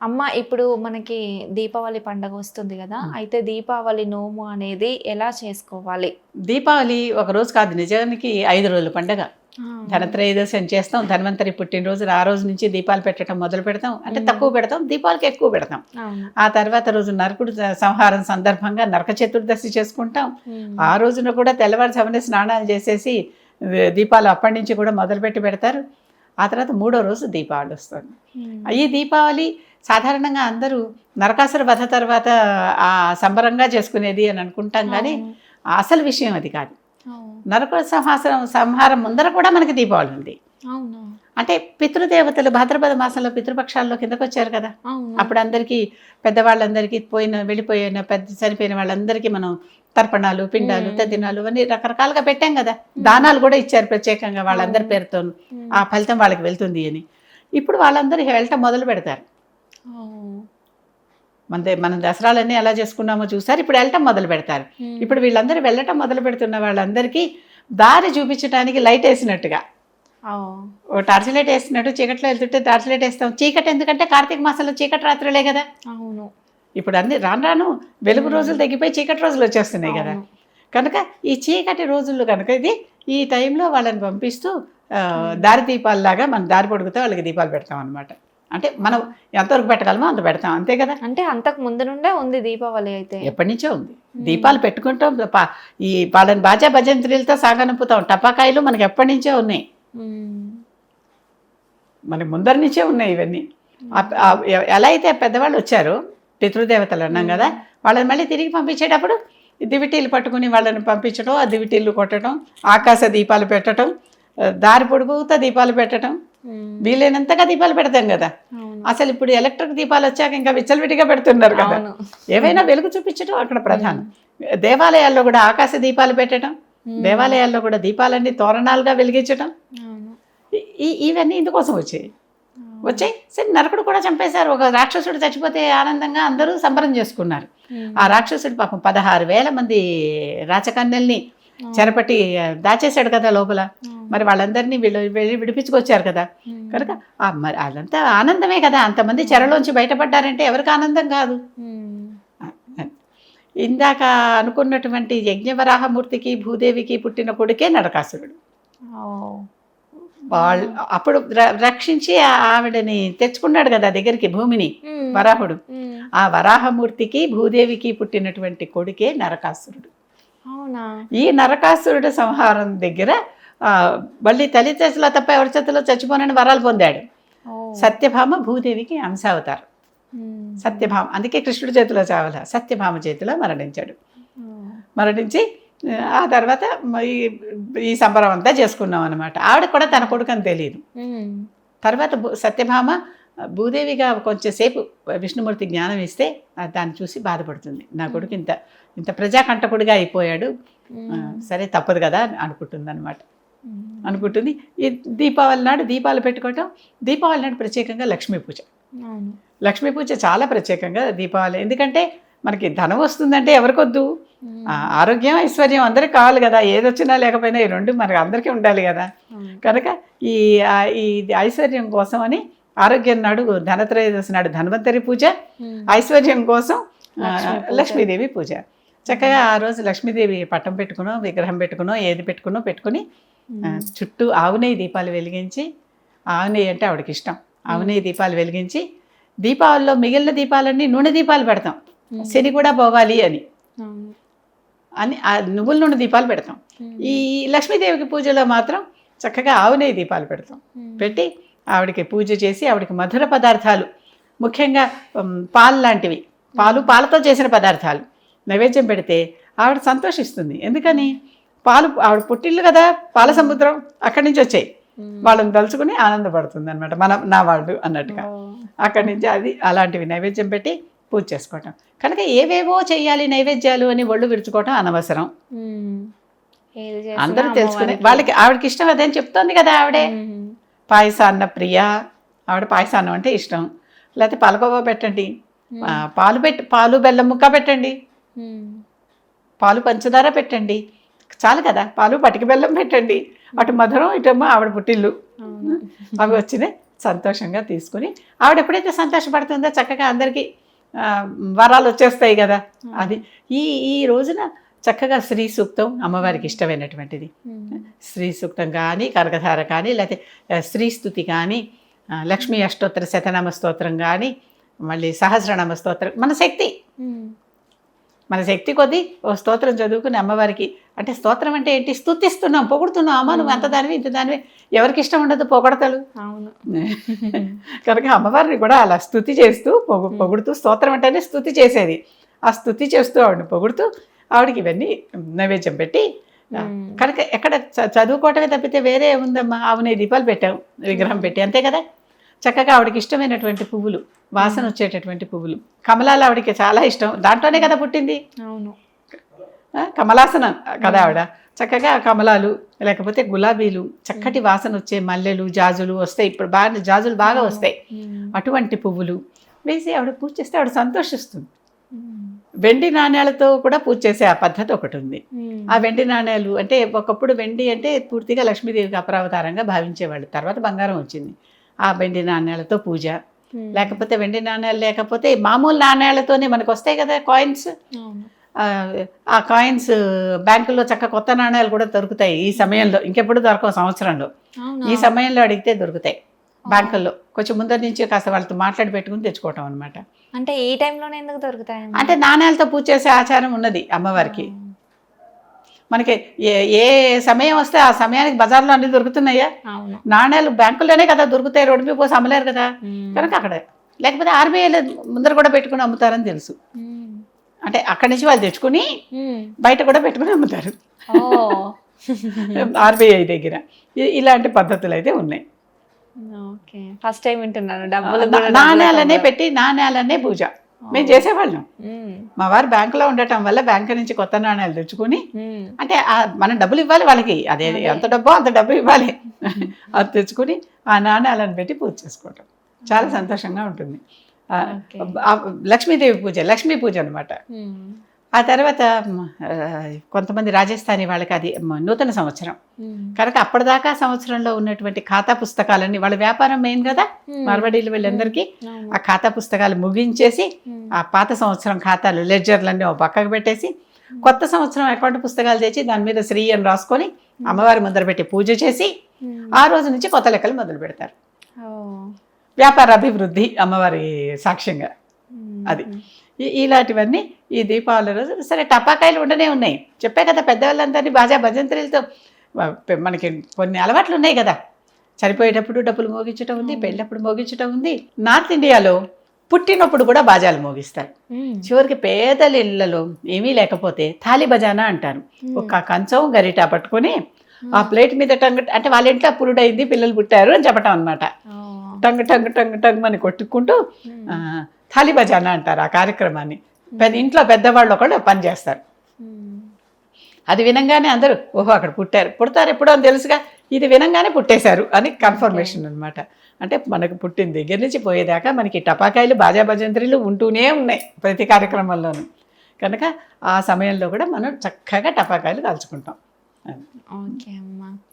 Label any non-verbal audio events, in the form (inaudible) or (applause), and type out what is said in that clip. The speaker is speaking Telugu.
అమ్మ ఇప్పుడు మనకి దీపావళి పండగ వస్తుంది కదా అయితే దీపావళి నోము అనేది ఎలా చేసుకోవాలి? దీపావళి ఒక రోజు కాదు నిజానికి ఐదు రోజుల పండగ. ధనత్రయోదశి అని చేస్తాం ధన్వంతరి పుట్టినరోజు ఆ రోజు నుంచి దీపాలు పెట్టడం మొదలు పెడతాం. అంటే. తక్కువ పెడతాం దీపాలకి ఎక్కువ పెడతాం. ఆ తర్వాత రోజు నరకుడు సంహారం సందర్భంగా నరక చతుర్దశి చేసుకుంటాం. ఆ రోజున కూడా తెల్లవారుజామునే స్నానాలు చేసేసి దీపాలు అప్పటి నుంచి కూడా మొదలుపెట్టి పెడతారు. ఆ తర్వాత మూడో రోజు దీపావళి వస్తుంది ఉమ్. ఈ దీపావళి సాధారణంగా అందరూ నరకాసుర వధ తర్వాత ఆ సంబరంగా చేసుకునేది అని అనుకుంటాం కానీ. అసలు విషయం అది కాదు అవును. నరక సంహారం సంహారం ముందర కూడా మనకి దీపావళి ఉంది అంటే పితృదేవతలు భాద్రపద మాసంలో పితృపక్షాల్లో కిందకు వచ్చారు కదా అప్పుడు అందరికీ పెద్దవాళ్ళందరికీ పోయిన వెళ్ళిపోయిన పెద్ద చనిపోయిన వాళ్ళందరికీ మనం తర్పణాలు పిండాలు మ్మ్. తద్దినాలు అన్ని రకరకాలుగా పెట్టాం కదా దానాలు కూడా ఇచ్చారు ప్రత్యేకంగా వాళ్ళందరి. పేరుతో. ఆ ఫలితం వాళ్ళకి వెళ్తుంది అని ఇప్పుడు వాళ్ళందరూ వెళ్ళటం మొదలు పెడతారు. మన మన దసరాలన్నీ ఎలా చేసుకున్నామో చూసారు ఇప్పుడు వెళ్ళటం మొదలు పెడతారు. ఇప్పుడు వీళ్ళందరూ వెళ్ళటం మొదలు పెడుతున్న వాళ్ళందరికీ దారి చూపించడానికి లైట్ వేసినట్టుగా. ఓ టార్చ్ లైట్ వేసినట్టు చీకట్లో వెళ్తుంటే టార్చ్ లైట్ వేస్తాం చీకటి ఎందుకంటే కార్తీక మాసంలో చీకటి రాత్రులే కదా అవును ఇప్పుడు అన్ని రాను రాను వెలుగు రోజులు తగ్గిపోయి చీకటి రోజులు వచ్చేస్తున్నాయి కదా. కనుక ఈ చీకటి రోజుల్లో కనుక ఇది ఈ టైంలో వాళ్ళని పంపిస్తూ. దారి దీపాలలాగా మనం దారి పొడుగుతూ వాళ్ళకి దీపాలు పెడతాం అనమాట అంటే మనం ఎంతవరకు పెట్టగలమో అంత పెడతాం అంతే కదా? అంటే అంతకు ముందు నుండే ఉంది దీపావళి అయితే. ఎప్పటి నుంచో ఉంది. దీపాలు పెట్టుకుంటాం ఈ వాళ్ళని బాజా భజంత్రీలతో సాగనంపుతాం. టపాకాయలు మనకి ఎప్పటి నుంచో ఉన్నాయి. మనకి ముందర నుంచే ఉన్నాయి ఇవన్నీ. ఎలా అయితే పెద్దవాళ్ళు వచ్చారో పితృదేవతలు అన్నాం కదా వాళ్ళని మళ్ళీ తిరిగి పంపించేటప్పుడు దివిటీలు పట్టుకుని వాళ్ళని పంపించడం ఆ దివిటీలు కొట్టడం ఆకాశ దీపాలు పెట్టడం దారి పొడుగుతా దీపాలు పెట్టడం. వీలైనంతగా దీపాలు పెడతాం కదా. అసలు ఇప్పుడు ఎలక్ట్రిక్ దీపాలు వచ్చాక ఇంకా విచ్చలవిడిగా పెడుతున్నారు కదా. ఏవైనా వెలుగు చూపించడం అక్కడ ప్రధానం దేవాలయాల్లో కూడా ఆకాశ దీపాలు పెట్టడం. దేవాలయాల్లో కూడా దీపాలన్నీ తోరణాలుగా వెలిగించడం ఇవన్నీ ఇందుకోసం వచ్చాయి. వచ్చాయి సరే నరకుడు కూడా చంపేశారు ఒక రాక్షసుడు చచ్చిపోతే ఆనందంగా అందరూ సంబరం చేసుకున్నారు. ఆ రాక్షసుడు పాపం పదహారు వేల మంది రాచకన్యల్ని. చెరపట్టి దాచేశాడు కదా లోపల. మరి వాళ్ళందరినీ వీళ్ళు విడిపించుకొచ్చారు కదా. కనుక మరి అదంతా ఆనందమే కదా అంతమంది చెరలోంచి బయటపడ్డారంటే ఎవరికి ఆనందం కాదు. ఇందాక అనుకున్నటువంటి యజ్ఞవరాహమూర్తికి భూదేవికి పుట్టిన కొడుకే నరకాసురుడు. వాళ్ళు అప్పుడు రక్షించి ఆవిడని తెచ్చుకున్నాడు కదా దగ్గరికి భూమిని. వరాహుడు. ఆ వరాహమూర్తికి భూదేవికి పుట్టినటువంటి కొడుకే నరకాసురుడు ఈ నరకాసురుడు సంహారం దగ్గర మళ్ళీ తల్లి చేతిలో తప్ప ఎవరి చేతిలో చచ్చిపోనని వరాలు పొందాడు. సత్యభామ భూదేవికి అంశావతారు ఉమ్. సత్యభామ అందుకే కృష్ణుడి చేతిలో చావాల సత్యభామ చేతిలో మరణించాడు. మరణించి ఆ తర్వాత ఈ ఈ సంబరం అంతా చేసుకున్నాం అనమాట ఆవిడ కూడా తన కొడుకు అని తెలియదు. తర్వాత సత్యభామ భూదేవిగా కొంచెంసేపు విష్ణుమూర్తి జ్ఞానం ఇస్తే దాన్ని చూసి బాధపడుతుంది. నా కొడుకు ఇంత ఇంత ప్రజాకంటకుడిగా అయిపోయాడు. సరే తప్పదు కదా అని అనుకుంటుంది అనమాట. అనుకుంటుంది. ఈ దీపావళి నాడు దీపాలు పెట్టుకోవటం దీపావళి నాడు ప్రత్యేకంగా లక్ష్మీ పూజ. లక్ష్మీ పూజ చాలా ప్రత్యేకంగా దీపావళి. ఎందుకంటే మనకి ధనం వస్తుందంటే ఎవరికొద్దు ఆరోగ్యం ఐశ్వర్యం అందరికి కావాలి కదా ఏది వచ్చినా లేకపోయినా ఈ రెండు మనకి అందరికీ ఉండాలి కదా. కనుక ఈ ఈ ఐశ్వర్యం కోసం అని ఆరోగ్యం నాడు ధనత్రయోదశి నాడు ధన్వంతరి పూజ. ఐశ్వర్యం కోసం. లక్ష్మీదేవి పూజ చక్కగా ఆ రోజు లక్ష్మీదేవి పట్టం పెట్టుకునో విగ్రహం పెట్టుకునో ఏది పెట్టుకునో పెట్టుకుని. చుట్టూ ఆవు నెయ్యి దీపాలు వెలిగించి ఆవు నెయ్యి అంటే ఆవిడకి ఇష్టం ఆవు నెయ్యి దీపాలు వెలిగించి దీపావళిలో మిగిలిన దీపాలన్నీ నూనె దీపాలు పెడతాం. శని కూడా పోవాలి అని. అని ఆ నువ్వుల నూనె దీపాలు పెడతాం. ఉమ్. ఈ లక్ష్మీదేవికి పూజలో మాత్రం చక్కగా ఆవు నెయ్యి దీపాలు పెడతాం. ఉమ్. పెట్టి ఆవిడకి పూజ చేసి ఆవిడకి మధుర పదార్థాలు ముఖ్యంగా పాలు లాంటివి. పాలు పాలతో చేసిన పదార్థాలు. నైవేద్యం పెడితే ఆవిడ సంతోషిస్తుంది. ఎందుకని? పాలు ఆవిడ పుట్టిల్లు కదా పాల సముద్రం అక్కడి నుంచి వచ్చాయి. వాళ్ళని తలుచుకుని ఆనందపడుతుంది అనమాట మన నా వాళ్ళు అన్నట్టుగా. ఓ. అక్కడి నుంచి అది అలాంటివి నైవేద్యం పెట్టి పూజ చేసుకోవటం. కనుక ఏవేవో చేయాలి నైవేద్యాలు అని ఒళ్ళు విరుచుకోవటం అనవసరం. అందరూ తెలుసుకుని. వాళ్ళకి ఆవిడకి ఇష్టం అదని చెప్తోంది కదా ఆవిడే. పాయసాన్న ప్రియ ఆవిడ పాయసాన్నం అంటే ఇష్టం. లేకపోతే పాలకోవా పెట్టండి. పాలు పెట్టి పాలు బెల్లం ముక్క పెట్టండి. పాలు పంచదార పెట్టండి. చాలు కదా పాలు పటిక బెల్లం పెట్టండి. అటు మధురం ఇటేమో ఆవిడ పుట్టిల్లు. అవి వచ్చినాయి సంతోషంగా తీసుకుని ఆవిడ ఎప్పుడైతే సంతోషపడుతుందో చక్కగా అందరికీ వరాలు వచ్చేస్తాయి కదా. అది. ఈ ఈ రోజున చక్కగా శ్రీ సూక్తం అమ్మవారికి ఇష్టమైనటువంటిది. శ్రీ సూక్తం కానీ కనకధార కానీ లేకపోతే శ్రీ స్థుతి కానీ లక్ష్మీ అష్టోత్తర శతనామ స్తోత్రం కానీ మళ్ళీ సహస్రనామ స్తోత్రం మన శక్తి. మన శక్తి కొద్దీ ఓ స్తోత్రం చదువుకుని అమ్మవారికి అంటే స్తోత్రం అంటే ఏంటి? స్తుతిస్తున్నాం పొగుడుతున్నాం. అమ్మ నువ్వు అంత దానివి ఇంత దానివి? ఎవరికి ఇష్టం ఉండదు పొగడతలు. అవును. (laughs) కనుక అమ్మవారిని కూడా అలా స్తుతి చేస్తూ పొగు పొగుడుతూ స్తోత్రం అంటేనే స్తుతి చేసేది. ఆ స్తుతి చేస్తూ ఆవిడని పొగుడుతూ ఆవిడకి ఇవన్నీ నైవేద్యం పెట్టి. కనుక ఎక్కడ చదువుకోవటమే తప్పితే వేరే ఏముందమ్మా ఆవునే దీపాలు పెట్టాం విగ్రహం పెట్టి అంతే కదా? చక్కగా ఆవిడకి ఇష్టమైనటువంటి పువ్వులు వాసన వచ్చేటటువంటి పువ్వులు. కమలాలు ఆవిడకి చాలా ఇష్టం. దాంట్లోనే కదా పుట్టింది? అవును. కమలాసనం కదా ఆవిడ. చక్కగా కమలాలు లేకపోతే గులాబీలు చక్కటి వాసన వచ్చే మల్లెలు జాజులు వస్తాయి. ఇప్పుడు బాగా జాజులు బాగా వస్తాయి. అటువంటి పువ్వులు వేసి ఆవిడ పూజ చేస్తే ఆవిడ సంతోషిస్తుంది. వెండి నాణ్యాలతో కూడా పూజ చేసే ఆ పద్ధతి ఒకటి ఉంది. ఆ వెండి నాణ్యాలు అంటే ఒకప్పుడు వెండి అంటే పూర్తిగా లక్ష్మీదేవికి అపరావతారంగా భావించేవాళ్ళు. తర్వాత బంగారం వచ్చింది. ఆ వెండి నాణ్యాలతో పూజ. లేకపోతే వెండి నాణ్యాలు లేకపోతే మామూలు నాణ్యాలతోనే మనకు వస్తాయి కదా కాయిన్స్ ఆ కాయిన్స్ బ్యాంకుల్లో చక్క కొత్త నాణ్యాలు కూడా దొరుకుతాయి ఈ సమయంలో. ఇంకెప్పుడు దొరకవు సంవత్సరంలో? ఈ సమయంలో అడిగితే దొరుకుతాయి బ్యాంకుల్లో. కొంచెం ముందర నుంచి కాస్త వాళ్ళతో మాట్లాడి పెట్టుకుని తెచ్చుకోవటం అనమాట అంటే ఈ టైంలోనే ఎందుకు దొరుకుతాయి అంటే నాణ్యాలతో పూజ చేసే ఆచారం ఉన్నది అమ్మవారికి. మనకి ఏ ఏ సమయం వస్తే ఆ సమయానికి బజార్లో అన్ని దొరుకుతున్నాయా? నాణ్యాలు బ్యాంకుల్లోనే కదా దొరుకుతాయి రోడ్డు మీద పోసి అమ్మలేరు కదా. కనుక అక్కడ లేకపోతే ఆర్బీఐలో ముందర కూడా పెట్టుకుని అమ్ముతారని తెలుసు. అంటే అక్కడి నుంచి వాళ్ళు తెచ్చుకుని. బయట కూడా పెట్టుకుని అమ్ముతారు. (laughs) ఆర్బీఐ దగ్గర. ఇలాంటి పద్ధతులు అయితే ఉన్నాయి ఫస్ట్ టైం వింటున్నాను. డబ్బులు నాణ్యాలనే పెట్టి నాణ్యాలనే పూజ. మేము చేసేవాళ్ళం. మా వారు బ్యాంకులో ఉండటం వల్ల బ్యాంకు నుంచి కొత్త నాణ్యాలు తెచ్చుకుని అంటే మనం డబ్బులు ఇవ్వాలి వాళ్ళకి. అదే ఎంత డబ్బో అంత డబ్బు ఇవ్వాలి. అది తెచ్చుకుని ఆ నాణ్యాలను పెట్టి పూజ చేసుకోవటం. చాలా సంతోషంగా ఉంటుంది. లక్ష్మీదేవి పూజ లక్ష్మీ పూజ అనమాట ఆ తర్వాత కొంతమంది రాజస్థానీ వాళ్ళకి అది నూతన సంవత్సరం. కనుక అప్పటిదాకా సంవత్సరంలో ఉన్నటువంటి ఖాతా పుస్తకాలన్నీ వాళ్ళ వ్యాపారం మెయిన్ కదా మార్వాడీలు వీళ్ళందరికీ ఆ ఖాతా పుస్తకాలు ముగించేసి ఆ పాత సంవత్సరం ఖాతాలు లెడ్జర్లన్నీ ఓ పక్కకు పెట్టేసి కొత్త సంవత్సరం అకౌంట్ పుస్తకాలు తెచ్చి దాని మీద శ్రీ అని రాసుకొని అమ్మవారి ముందర పెట్టి పూజ చేసి ఆ రోజు నుంచి కొత్త లెక్కలు మొదలు పెడతారు. వ్యాపార అభివృద్ధి అమ్మవారి సాక్ష్యంగా. అది. ఇలాంటివన్నీ ఈ దీపావళి రోజు. సరే టపాకాయలు ఉండనే ఉన్నాయి. చెప్పే కదా పెద్దవాళ్ళందరినీ బాజా భజంత్రులతో. మనకి కొన్ని అలవాట్లు ఉన్నాయి కదా. చనిపోయేటప్పుడు డబ్బులు మోగించటం ఉంది పెళ్ళప్పుడు మోగించటం ఉంది. నార్త్ ఇండియాలో పుట్టినప్పుడు కూడా బాజాలు మోగిస్తారు. చివరికి పేదల ఇళ్ళలో ఏమీ లేకపోతే థాలి బజానా అంటారు. ఒక కంచం గరిట పట్టుకొని ఆ ప్లేట్ మీద టంగ్ అంటే వాళ్ళ ఇంట్లో పురుడైంది పిల్లలు పుట్టారు అని చెప్పటం అనమాట టంగ్ టంగ్ టంగ్ టంగ్ అని కొట్టుకుంటూ థాలి అంటారు ఆ కార్యక్రమాన్ని. పెద్ద ఇంట్లో పెద్దవాళ్ళు ఒకళ్ళు పని చేస్తారు. అది వినంగానే అందరూ ఓహో అక్కడ పుట్టారు. పుడతారు ఎప్పుడో అని తెలుసుగా ఇది వినంగానే పుట్టేశారు అని కన్ఫర్మేషన్ అన్నమాట. అంటే మనకు పుట్టిన దగ్గర నుంచి పోయేదాకా మనకి టపాకాయలు బాజా భజంత్రీలు ఉంటూనే ఉన్నాయి ప్రతి కార్యక్రమంలోనూ. కనుక ఆ సమయంలో కూడా మనం చక్కగా టపాకాయలు కాల్చుకుంటాం. ఓకే అమ్మా.